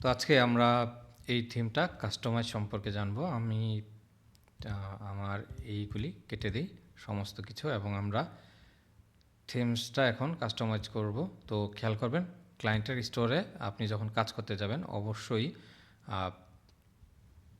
তো আজকে আমরা এই থিমটা কাস্টমাইজ সম্পর্কে জানব। আমি আমার এইগুলি কেটে দিই সমস্ত কিছু এবং আমরা থিমসটা এখন কাস্টমাইজ করব। তো খেয়াল করবেন, ক্লায়েন্টের স্টোরে আপনি যখন কাজ করতে যাবেন, অবশ্যই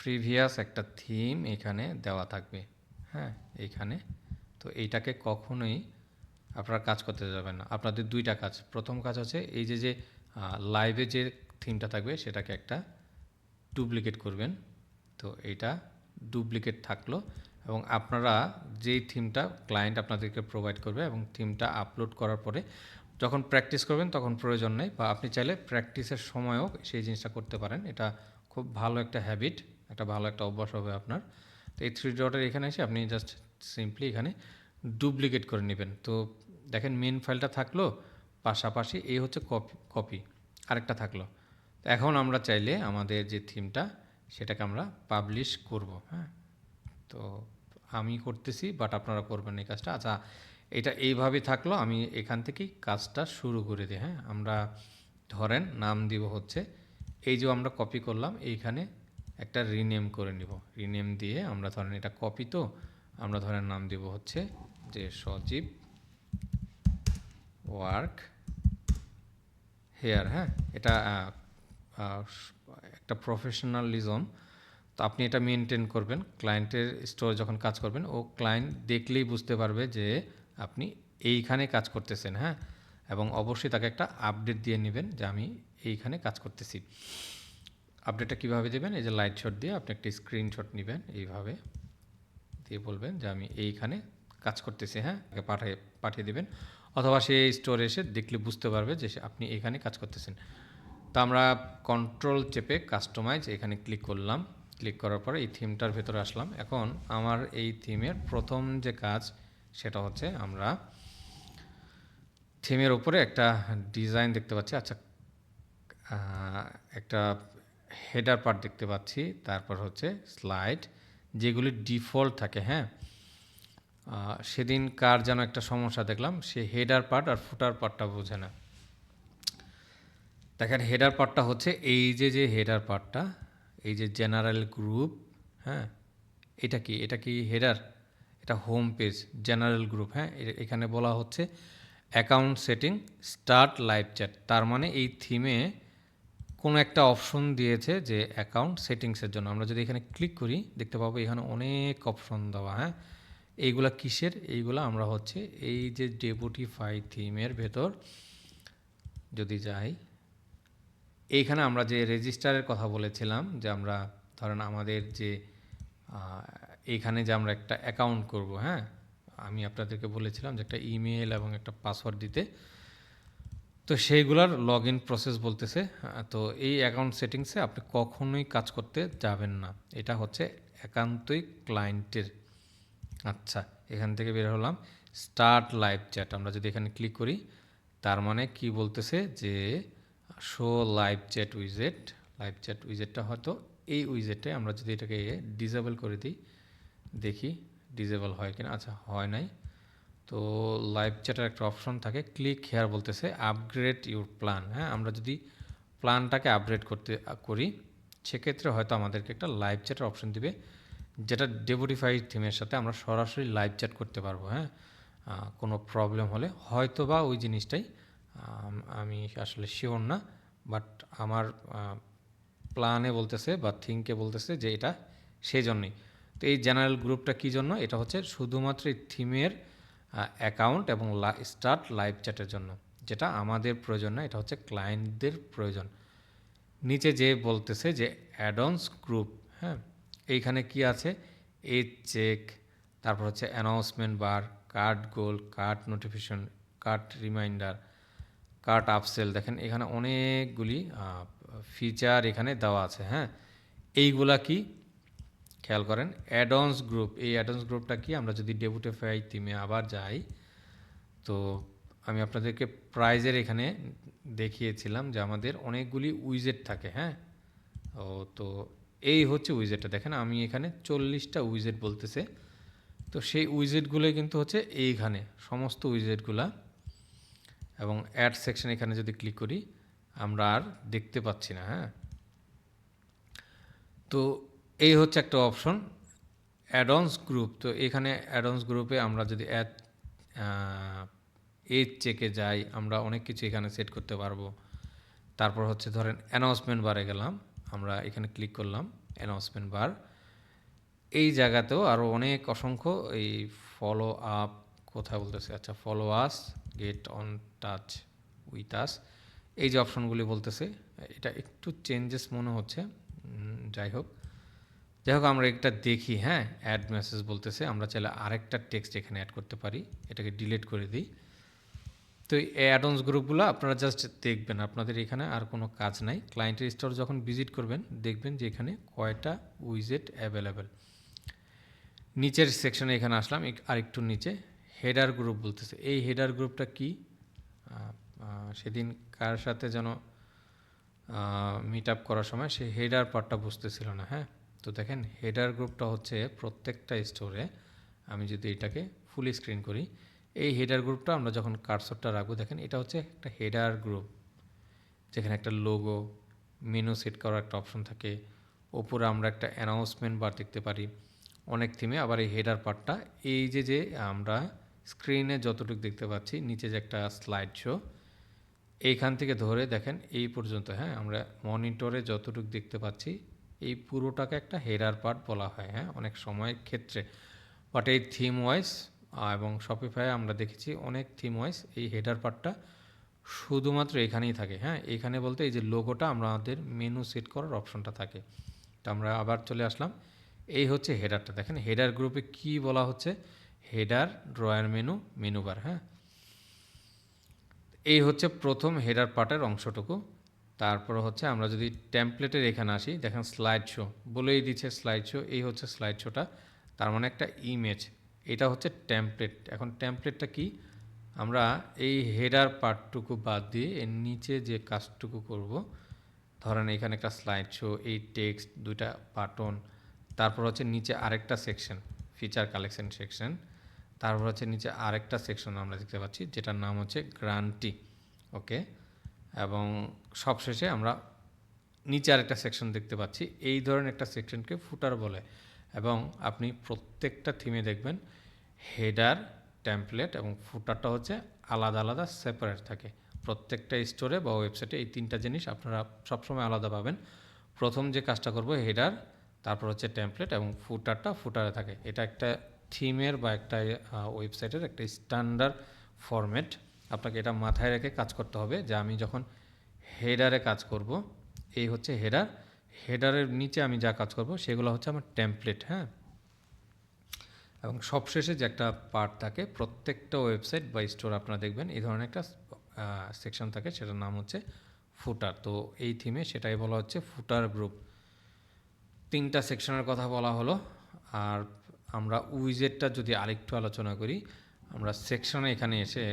প্রিভিয়াস একটা থিম এখানে দেওয়া থাকবে। হ্যাঁ এইখানে তো এইটাকে কখনোই আপনারা কাজ করতে যাবেন না। আপনাদের দুইটা কাজ। প্রথম কাজ হচ্ছে এই যে যে লাইভে যে থিমটা থাকবে, সেটাকে একটা ডুপ্লিকেট করবেন। তো এইটা ডুপ্লিকেট থাকল এবং আপনারা যেই থিমটা ক্লায়েন্ট আপনাদেরকে প্রোভাইড করবে এবং থিমটা আপলোড করার পরে যখন প্র্যাকটিস করবেন তখন প্রয়োজন নেই বা আপনি চাইলে প্র্যাকটিসের সময়ও সেই জিনিসটা করতে পারেন। এটা খুব ভালো একটা হ্যাবিট একটা ভালো একটা অভ্যাস হবে আপনার। তো এই থ্রি ডটের এখানে এসে আপনি জাস্ট সিম্পলি এখানে ডুপ্লিকেট করে নেবেন। তো দেখেন মেন ফাইলটা থাকল, পাশাপাশি এই হচ্ছে কপি কপি আরেকটা থাকল। এখন আমরা চাইলে আমাদের যে থিমটা, সেটাকে আমরা পাবলিশ করব হ্যাঁ? তো আমি করতেছি বাট আপনারা করবেন এই কাজটা। আচ্ছা এটা এইভাবে থাকল, আমি এখান থেকেই কাজটা শুরু করে দিই হ্যাঁ? আমরা ধরেন নাম দিব হচ্ছে, এই যে আমরা কপি করলাম, এইখানে একটা রিনেম করে নিব। রিনেম দিয়ে আমরা ধরেন এটা কপি তো, আমরা ধরেন নাম দিব হচ্ছে যে সজীব ওয়ার্ক হেয়ার হ্যাঁ? এটা একটা প্রফেশনালিজম তো আপনি এটা মেনটেন করবেন। ক্লায়েন্টের স্টোরে যখন কাজ করবেন, ও ক্লায়েন্ট দেখলেই বুঝতে পারবে যে আপনি এইখানে কাজ করতেছেন হ্যাঁ? এবং অবশ্যই তাকে একটা আপডেট দিয়ে নেবেন যে আমি এইখানে কাজ করতেছি। আপডেটটা কীভাবে দেবেন? এই যে লাইট শট দিয়ে আপনি একটা স্ক্রিনশট নেবেন, এইভাবে দিয়ে বলবেন যে আমি এইখানে কাজ করতেছি হ্যাঁ? তাকে পাঠিয়ে পাঠিয়ে দেবেন। অথবা সে স্টোরে এসে দেখলে বুঝতে পারবে যে আপনি এখানে কাজ করতেছেন। তো আমরা কন্ট্রোল চেপে কাস্টমাইজ এখানে ক্লিক করলাম। ক্লিক করার পরে এই থিমটার ভেতরে আসলাম। এখন আমার এই থিমের প্রথম যে কাজ, সেটা হচ্ছে আমরা থিমের উপরে একটা ডিজাইন দেখতে পাচ্ছি। আচ্ছা একটা হেডার পার্ট দেখতে পাচ্ছি। তারপর হচ্ছে স্লাইড যেগুলি ডিফল্ট থাকে হ্যাঁ? সেদিন কার যেন একটা সমস্যা দেখলাম সে হেডার পার্ট আর ফুটার পার্টটা বোঝে না। দেখেন হেডার পার্টটা হচ্ছে এই যে যে হেডার পার্টটা এই যে জেনারেল গ্রুপ হ্যাঁ? এটা কি? এটা কি হেডার এটা হোম পেজ জেনারেল গ্রুপ হ্যাঁ? এখানে বলা হচ্ছে account setting start live chat তার মানে এই থিমে কোনো একটা অপশন দিয়েছে যে অ্যাকাউন্ট সেটিংসের জন্য। আমরা যদি এখানে ক্লিক করি, দেখতে পাবো এখানে অনেক অপশন দেওয়া হ্যাঁ? এইগুলা কিসের? এইগুলা আমরা হচ্ছে এই যে ডেপুটিফাই থিমের ভেতর যদি যাই এইখানে আমরা যে রেজিস্টারের কথা বলেছিলাম, যে আমরা ধরেন আমাদের যে এইখানে যে আমরা একটা অ্যাকাউন্ট করব হ্যাঁ? আমি আপনাদেরকে বলেছিলাম যে একটা ইমেল এবং একটা পাসওয়ার্ড দিতে। তো সেইগুলার লগ ইন প্রসেস বলতেছে তো এই অ্যাকাউন্ট সেটিংসে আপনি কখনোই কাজ করতে যাবেন না। এটা হচ্ছে একান্তই ক্লায়েন্টের আচ্ছা এখান থেকে বের হলাম। স্টার্ট লাইভ চ্যাট আমরা যদি এখানে ক্লিক করি, তার মানে কি বলতেছে যে শো লাইভ চ্যাট উইজেট লাইভ চ্যাট উইজেটটা হয়তো এই উইজেটে আমরা যদি এটাকে ডিসেবল করে দিই, দেখি ডিজেবল হয় কিনা। আচ্ছা হয় নাই। তো লাইভ চ্যাটের একটা অপশন থাকে ক্লিক হেয়ার বলতেছে আপগ্রেড ইউর প্ল্যান হ্যাঁ আমরা যদি প্ল্যানটাকে আপগ্রেড করতে, করি, সেক্ষেত্রে হয়তো আমাদেরকে একটা লাইভ চ্যাটের অপশন দিবে, যেটা ডেভোটিফাই থিমের সাথে আমরা সরাসরি লাইভ চ্যাট করতে পারব। হ্যাঁ কোনো প্রবলেম হলে হয়তো বা ওই জিনিসটাই আম, আসলে শিওর না বাট আমার প্ল্যানে বলতেছে বা থিঙ্কে বলতেছে যে এটা সেই জন্যই তো এই জেনারেল গ্রুপটা কী জন্য? এটা হচ্ছে শুধুমাত্র এই থিমের অ্যাকাউন্ট এবং স্টার্ট লাইভ চ্যাটের জন্য যেটা আমাদের প্রয়োজন না এটা হচ্ছে ক্লায়েন্টদের প্রয়োজন। নিচে যে বলতেছে যে অ্যাডন্স গ্রুপ হ্যাঁ এইখানে কি আছে? এই চেক তারপর হচ্ছে announcement bar card goal card notification card reminder cart upsell দেখেন এখানে অনেকগুলি ফিচার এখানে দেওয়া আছে হ্যাঁ? এইগুলা কি? খেয়াল করেন অ্যাডন্স গ্রুপ এই অ্যাডন্স গ্রুপটা কি? আমরা যদি ডেবুটিফাই থিমে আবার যাই, তো আমি আপনাদেরকে প্রাইজের এখানে দেখিয়েছিলাম যে আমাদের অনেকগুলি উইজেট থাকে হ্যাঁ? ও, তো এই হচ্ছে উইজেটটা দেখেন আমি এখানে চল্লিশটা উইজেট বলতেছে, তো সেই উইজেটগুলোই কিন্তু হচ্ছে এইখানে, সমস্ত উইজেটগুলা এবং অ্যাড সেকশন এখানে যদি ক্লিক করি, আমরা আর দেখতে পাচ্ছি না হ্যাঁ? তো এই হচ্ছে একটা অপশন অ্যাডন্স গ্রুপ তো এখানে অ্যাডন্স গ্রুপে আমরা যদি অ্যাড এজ চেকে যাই, আমরা অনেক কিছু এখানে সেট করতে পারব। তারপর হচ্ছে ধরেন অ্যানাউন্সমেন্ট বারে গেলাম, আমরা এখানে ক্লিক করলাম অ্যানাউন্সমেন্ট বার এই জায়গাতেও আরও অনেক অসংখ্য এই ফলো আপ কোথায় বলতেছে? আচ্ছা follow us get in touch with us এই যে অপশনগুলি বলতেছে, এটা একটু চেঞ্জেস মনে হচ্ছে। যাই হোক। যাই হোক, আমরা একটা দেখি হ্যাঁ? অ্যাড মেসেজ বলতেছে, আমরা চাইলে আরেকটা টেক্সট এখানে অ্যাড করতে পারি। এটাকে ডিলিট করে দিই। তো এই অ্যাডন্স গ্রুপগুলো আপনারা জাস্ট দেখবেন, আপনাদের এখানে আর কোনো কাজ নাই। ক্লায়েন্টের স্টোর যখন ভিজিট করবেন, দেখবেন যে এখানে কয়টা উইজেট অ্যাভেলেবেল নিচের সেকশনে এখানে আসলাম আরেকটু নিচে। হেডার গ্রুপ বলতেছে। এই হেডার গ্রুপটা কি? সেদিন কার সাথে যেন মিট আপ করার সময় সে হেডার পার্টটা বুঝতেছিল না হ্যাঁ? তো দেখেন হেডার গ্রুপটা হচ্ছে প্রত্যেকটা স্টোরে আমি যদি এটাকে ফুল স্ক্রিন করি, এই হেডার গ্রুপটা আমরা যখন কার্সরটা রাখব, দেখেন এটা হচ্ছে একটা হেডার গ্রুপ যেখানে একটা লোগো মেনু সেট করার একটা অপশন থাকে। ওপরে আমরা একটা অ্যানাউন্সমেন্ট বার দেখতে পারি। অনেক থিমে আবার এই হেডার পার্টটা এই যে যে আমরা স্ক্রিনে যতটুকু দেখতে পাচ্ছি, নিচে যে একটা স্লাইড শো এইখান থেকে ধরে দেখেন এই পর্যন্ত হ্যাঁ? আমরা মনিটরে যতটুকু দেখতে পাচ্ছি, এই পুরোটাকে একটা হেডার পার্ট বলা হয় হ্যাঁ? অনেক সময়ের ক্ষেত্রে। বাট এই থিম ওয়াইজ এবং শপিফাই আমরা দেখেছি অনেক থিম ওয়াইজ এই হেডার পার্টটা শুধুমাত্র এখানেই থাকে হ্যাঁ? এখানে বলতে এই যে লোগোটা আমরা আমাদের মেনু সেট করার অপশনটা থাকে। তো আমরা আবার চলে আসলাম। এই হচ্ছে হেডারটা দেখেন হেডার গ্রুপে কি বলা হচ্ছে? Header, drawer menu menu bar হ্যাঁ? এই হচ্ছে প্রথম হেডার পার্টের অংশটুকু। তারপর হচ্ছে আমরা যদি টেমপ্লেটের এখানে আসি, দেখেন স্লাইড শো বলেই দিচ্ছে স্লাইড শো এই হচ্ছে স্লাইড শোটা তার মানে একটা ইমেজ এটা হচ্ছে টেমপ্লেট এখন টেমপ্লেটটা কি? আমরা এই হেডার পার্টটুকু বাদ দিয়ে এর নিচে যে কাজটুকু করব, ধরেন এখানে একটা স্লাইড শো এই টেক্সট দুইটা বাটন তারপর হচ্ছে নিচে আরেকটা সেকশন ফিচার কালেকশন সেকশন তারপর হচ্ছে নিচে আরেকটা সেকশন আমরা দেখতে পাচ্ছি, যেটার নাম হচ্ছে গ্রান্টি ওকে এবং সবশেষে আমরা নিচে আরেকটা সেকশন দেখতে পাচ্ছি, এই ধরনের একটা সেকশনকে ফুটার বলে। এবং আপনি প্রত্যেকটা থিমে দেখবেন হেডার টেমপ্লেট এবং ফুটারটা হচ্ছে আলাদা আলাদা সেপারেট থাকে। প্রত্যেকটা স্টোরে বা ওয়েবসাইটে এই তিনটা জিনিস আপনারা সবসময় আলাদা পাবেন। প্রথম যে কাজটা করব হেডার তারপর হচ্ছে টেমপ্লেট এবং ফুটারটা ফুটারে থাকে। এটা একটা থিমের বা একটা ওয়েবসাইটের একটা স্ট্যান্ডার্ড ফরম্যাট আপনাকে এটা মাথায় রেখে কাজ করতে হবে যে আমি যখন হেডারে কাজ করব, এই হচ্ছে হেডার, হেডারের নিচে আমি যা কাজ করব সেগুলো হচ্ছে আমার টেমপ্লেট হ্যাঁ? এবং সবশেষে যে একটা পার্ট থাকে, প্রত্যেকটা ওয়েবসাইট বা স্টোর আপনারা দেখবেন, এই ধরনের একটা সেকশন থাকে, সেটার নাম হচ্ছে ফুটার তো এই থিমে সেটাই বলা হচ্ছে ফুটার গ্রুপ তিনটা সেকশনের কথা বলা হলো, আর আমরা উইজেটটা যদি আরেকটু আলোচনা করি, আমরা সেকশনে এখানে এসে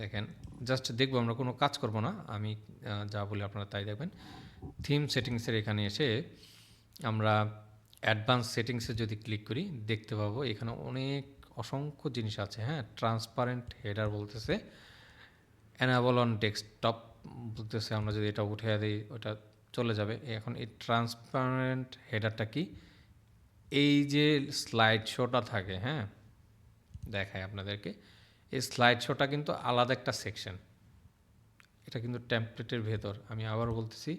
দেখেন জাস্ট দেখব আমরা কোনো কাজ করব না, আমি যা বলি আপনারা তাই দেখবেন। থিম সেটিংসের এখানে এসে আমরা অ্যাডভান্স সেটিংসে যদি ক্লিক করি, দেখতে পাবো এখানে অনেক অসংখ্য জিনিস আছে হ্যাঁ? ট্রান্সপারেন্ট হেডার বলতেছে অ্যানাবল অন ডেস্কটপ বলতেছে, আমরা যদি এটা উঠে দিই, ওটা চলে যাবে। এখন এই ট্রান্সপারেন্ট হেডারটা কি? এই যে স্লাইড শোটা থাকে হ্যাঁ? দেখায় আপনাদেরকে। এই স্লাইড শোটা কিন্তু আলাদা একটা সেকশন এটা কিন্তু টেমপ্লেটের ভেতর। আমি আবার বলতেছি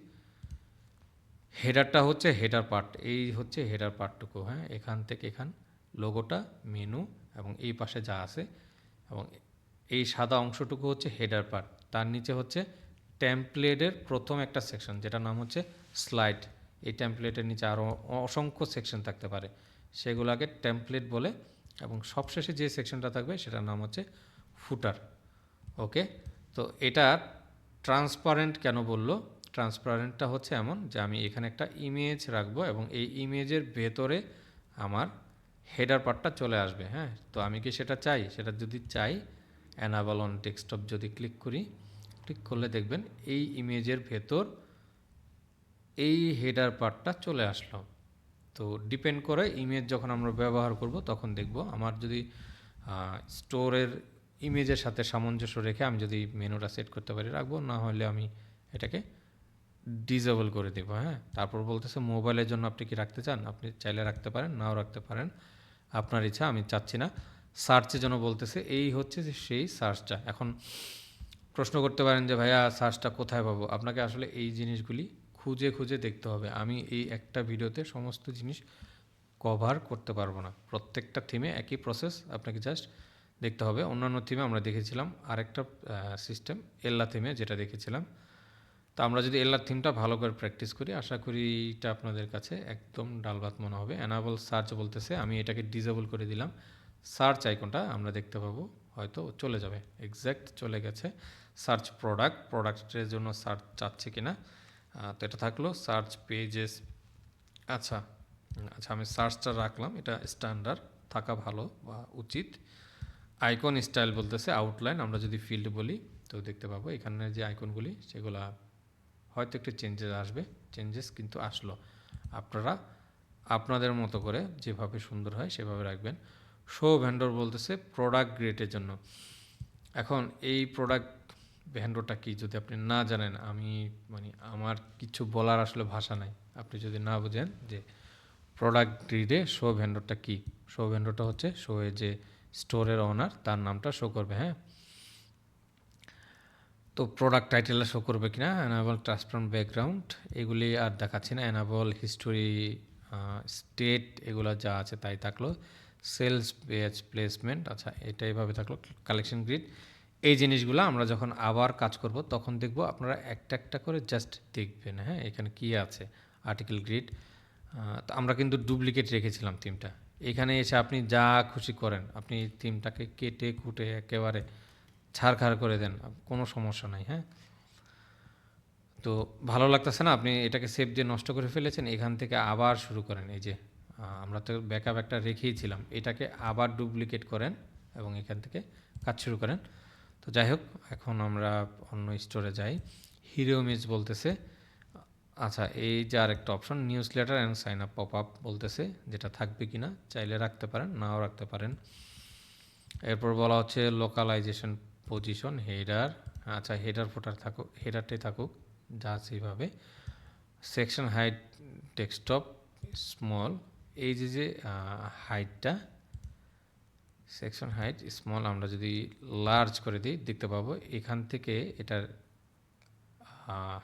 হেডারটা হচ্ছে হেডার পার্ট এই হচ্ছে হেডার পার্টটুকু হ্যাঁ? এখান থেকে এখান লোগোটা মেনু এবং এই পাশে যা আছে এবং এই সাদা অংশটুকু হচ্ছে হেডার পার্ট তার নিচে হচ্ছে টেমপ্লেটের প্রথম একটা সেকশন যেটার নাম হচ্ছে স্লাইড এই টেমপ্লেটের নিচে আরও অসংখ্য সেকশন থাকতে পারে। সেগুলোকে টেমপ্লেট বলে এবং সবশেষে যে সেকশনটা থাকবে সেটার নাম হচ্ছে ফুটার ওকে তো এটা ট্রান্সপারেন্ট কেন বলল? ট্রান্সপারেন্টটা হচ্ছে এমন যে আমি এখানে একটা ইমেজ রাখব এবং এই ইমেজের ভেতরে আমার হেডার পার্টটা চলে আসবে হ্যাঁ? তো আমি কি সেটা চাই? সেটা যদি চাই অ্যানাবল অন ডেস্কটপ যদি ক্লিক করি ক্লিক করলে দেখবেন এই ইমেজের ভেতর এই হেডার পার্টটা চলে আসলো। তো ডিপেন্ড করে ইমেজ যখন আমরা ব্যবহার করব, তখন দেখব আমার যদি স্টোরের ইমেজের সাথে সামঞ্জস্য রেখে আমি যদি মেনুটা সেট করতে পারি, রাখব। না হলে আমি এটাকে ডিজেবল করে দেবো হ্যাঁ? তারপর বলতেছে মোবাইলের জন্য আপনি কি রাখতে চান? আপনি চাইলে রাখতে পারেন, নাও রাখতে পারেন। আপনার ইচ্ছা, আমি চাচ্ছি না। সার্চের জন্য বলতেছে, এই হচ্ছে যে সেই সার্চটা এখন প্রশ্ন করতে পারেন যে, ভাইয়া সার্চটা কোথায় পাবো? আপনাকে আসলে এই জিনিসগুলি খুঁজে খুঁজে দেখতে হবে। আমি এই একটা ভিডিওতে সমস্ত জিনিস কভার করতে পারব না। প্রত্যেকটা থিমে একই প্রসেস আপনাকে জাস্ট দেখতে হবে। অন্যান্য থিমে আমরা দেখেছিলাম আরেকটা সিস্টেম এল্লা থিমে যেটা দেখেছিলাম। তো আমরা যদি এল্লার থিমটা ভালো করে প্র্যাকটিস করি, আশা করি এটা আপনাদের কাছে একদম ডালভাত মনে হবে। অ্যানাবল সার্চ বলতেছে, আমি এটাকে ডিজেবল করে দিলাম। সার্চ আইকনটা আমরা দেখতে পাবো, হয়তো চলে যাবে। এক্স্যাক্ট চলে গেছে। সার্চ প্রোডাক্ট প্রোডাক্টের জন্য সার্চ চাচ্ছে কিনা। তো এটা থাকল সার্চ পেজেস আচ্ছা আচ্ছা আমি সার্চটা রাখলাম, এটা স্ট্যান্ডার্ড থাকা ভালো বা উচিত। আইকন স্টাইল বলতেছে আউটলাইন আমরা যদি ফিল্ড বলি, তো দেখতে পাবো, এখানে যে আইকনগুলি সেগুলো হয়তো একটু চেঞ্জেস আসবে চেঞ্জেস কিন্তু আসলো। আপনারা আপনাদের মতো করে যেভাবে সুন্দর হয়, সেভাবে রাখবেন। শো ভেন্ডর বলতেছে প্রোডাক্ট গ্রেডের জন্য। এখন এই প্রোডাক্ট ভেন্ডরটা কি যদি আপনি না জানেন, আমি মানে আমার কিছু বলার আসলে ভাষা নাই। আপনি যদি না বুঝেন যে প্রোডাক্ট গ্রিডে শো ভেন্ডরটা কি? শো ভেন্ডরটা হচ্ছে শো এর যে স্টোরের ওনার তার নামটা শো করবে হ্যাঁ? তো প্রোডাক্ট টাইটেলটা শো করবে কিনা? অ্যানাবল ট্রান্সপারেন্ট ব্যাকগ্রাউন্ড এগুলি আর দেখাচ্ছি না। অ্যানাবল হিস্টোরি স্টেট এগুলো যা আছে তাই থাকল। সেলস পেজ প্লেসমেন্ট আচ্ছা এটা এইভাবে থাকল। কালেকশন গ্রিড এই জিনিসগুলো আমরা যখন আবার কাজ করব, তখন দেখব আপনারা একটা একটা করে জাস্ট দেখবেন হ্যাঁ? এখানে কি আছে? আর্টিকেল গ্রিড তো আমরা কিন্তু ডুপ্লিকেট রেখেছিলাম থিমটা এখানে এসে আপনি যা খুশি করেন, আপনি থিমটাকে কেটে কুটে একেবারে ছাড়খাড় করে দেন, কোনো সমস্যা নাই হ্যাঁ? তো ভালো লাগতেছে না? আপনি এটাকে সেভ দিয়ে নষ্ট করে ফেলেছেন, এখান থেকে আবার শুরু করেন, এই যে আমরা তো ব্যাকআপ একটা রেখেইছিলাম। এটাকে আবার ডুপ্লিকেট করেন এবং এখান থেকে কাজ শুরু করেন। তো যাই হোক এখন আমরা অন্য স্টোরে যাই। হিরো বলতেছে আচ্ছা এই যে আরেকটা option newsletter and sign up pop up বলতেছে, যেটা থাকবে কি না চাইলে রাখতে পারেন, নাও রাখতে পারেন। এরপর বলা হচ্ছে লোকালাইজেশন পজিশন হেডার আচ্ছা হেডার ফোটার থাকুক হেডারটাই থাকুক, যা সেইভাবে সেকশন হাইট ডেস্কটপ স্মল এই যে যে হাইটটা সেকশন হাইট স্মল আমরা যদি লার্জ করে দিই, দেখতে পাবো এখান থেকে এটার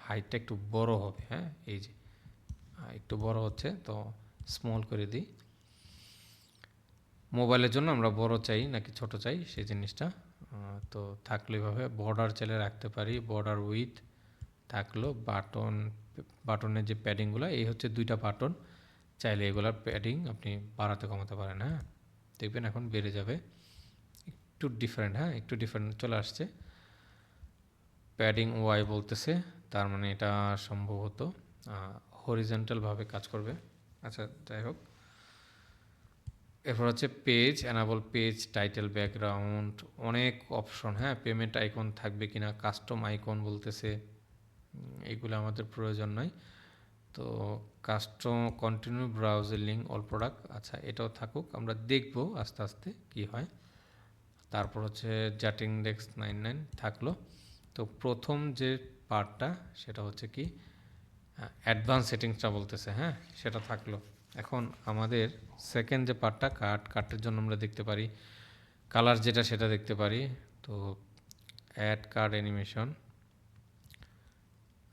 হাইটটা একটু বড় হবে হ্যাঁ? এই যে একটু বড় হচ্ছে, তো স্মল করে দিই। মোবাইলের জন্য আমরা বড় চাই নাকি ছোট চাই, সেই জিনিসটা তো থাকলে এভাবে বর্ডার চাইলে রাখতে পারি বর্ডার উইথ থাকল বাটন বাটনের যে প্যাডিংগুলো এই হচ্ছে দুইটা বাটন চাইলে এগুলার প্যাডিং আপনি বাড়াতে কমাতে পারেন হ্যাঁ? দেখবেন এখন বেড়ে যাবে। একটু ডিফারেন্ট হ্যাঁ? একটু ডিফারেন্ট চলে আসছে। প্যাডিং ওয়াই বলতেছে, তার মানে এটা সম্ভবত হরিজেন্টালভাবে কাজ করবে। আচ্ছা যাই হোক। এরপর হচ্ছে page enable page title background অনেক অপশন হ্যাঁ? পেমেন্ট আইকন থাকবে কিনা কাস্টম আইকন বলতেছে এগুলো আমাদের প্রয়োজন নয়। তো custom continue browser link all product আচ্ছা এটাও থাকুক, আমরা দেখব আস্তে আস্তে কি হয়। তারপর হচ্ছে জ্যাট ইন্ডেক্স নাইন নাইন থাকল। তো প্রথম যে পার্টটা, সেটা হচ্ছে কি অ্যাডভান্স সেটিংসটা বলতেছে হ্যাঁ সেটা থাকল। এখন আমাদের সেকেন্ড যে পার্টটা কাট কাটের জন্য আমরা দেখতে পারি। কালার যেটা, সেটা দেখতে পারি। তো অ্যাড কার্ড অ্যানিমেশন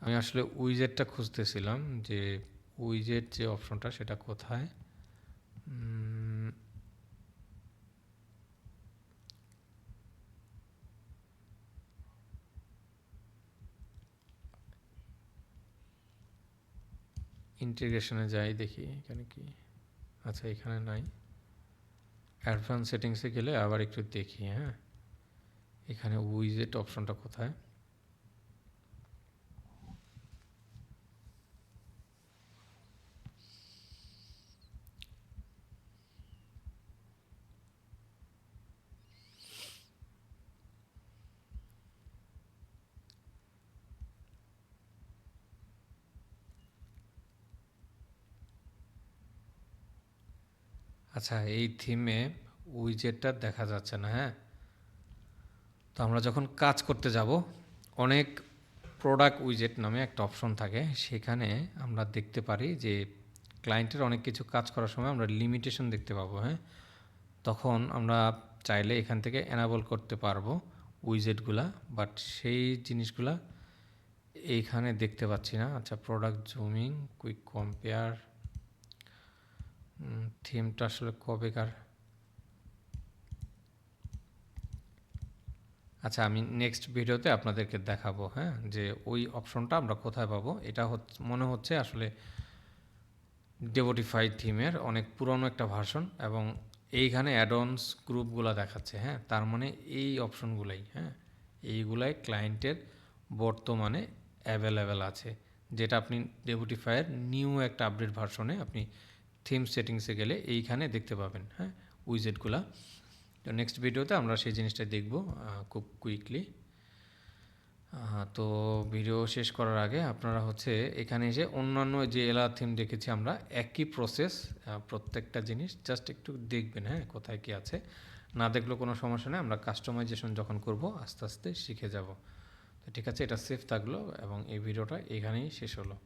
আমি আসলে উইজেটটা খুঁজতেছিলাম যে উইজেট যে অপশনটা সেটা কোথায়? ইন্টিগ্রেশনে যাই দেখি, এখানে কি? আচ্ছা এখানে নাই। অ্যাডভান্স সেটিংসে গেলে আবার একটু দেখি হ্যাঁ? এখানে উইজেট অপশনটা কোথায়? আচ্ছা এই থিমে উইজেটটা দেখা যাচ্ছে না হ্যাঁ? তো আমরা যখন কাজ করতে যাব, অনেক প্রোডাক্ট উইজেট নামে একটা অপশন থাকে। সেখানে আমরা দেখতে পারি যে ক্লায়েন্টের অনেক কিছু কাজ করার সময় আমরা লিমিটেশন দেখতে পাবো হ্যাঁ? তখন আমরা চাইলে এখান থেকে এনাবল করতে পারব উইজেটগুলা বাট সেই জিনিসগুলা এইখানে দেখতে পাচ্ছি না। আচ্ছা প্রোডাক্ট জুমিং কুইক কম্পেয়ার থিমটা আসলে কবেকার? আচ্ছা আমি নেক্সট ভিডিওতে আপনাদেরকে দেখাবো হ্যাঁ? যে ওই অপশনটা আমরা কোথায় পাবো? এটা হচ্ছে মনে হচ্ছে আসলে ডেভোটিফাই থিমের অনেক পুরনো একটা ভার্সন এবং এইখানে অ্যাডনস গ্রুপগুলো দেখাচ্ছে হ্যাঁ? তার মানে এই অপশনগুলাই হ্যাঁ? এইগুলাই ক্লায়েন্টের বর্তমানে অ্যাভেলেবেল আছে। যেটা আপনি ডেভোটিফাইয়ের নিউ একটা আপডেট ভার্সনে আপনি থিম সেটিংসে গেলে এইখানে দেখতে পাবেন হ্যাঁ উইজেটগুলা তো নেক্সট ভিডিওতে আমরা সেই জিনিসটা দেখব খুব কুইকলি তো ভিডিও শেষ করার আগে আপনারা হচ্ছে এখানে এসে অন্যান্য যে এলা থিম দেখেছি আমরা, একই প্রসেস প্রত্যেকটা জিনিস জাস্ট একটু দেখবেন হ্যাঁ কোথায় কি আছে। না দেখলেও কোনো সমস্যা নেই, আমরা কাস্টমাইজেশন যখন করব, আস্তে আস্তে শিখে যাব। তো ঠিক আছে, এটা সেফ থাকল এবং এই ভিডিওটা এখানেই শেষ হলো।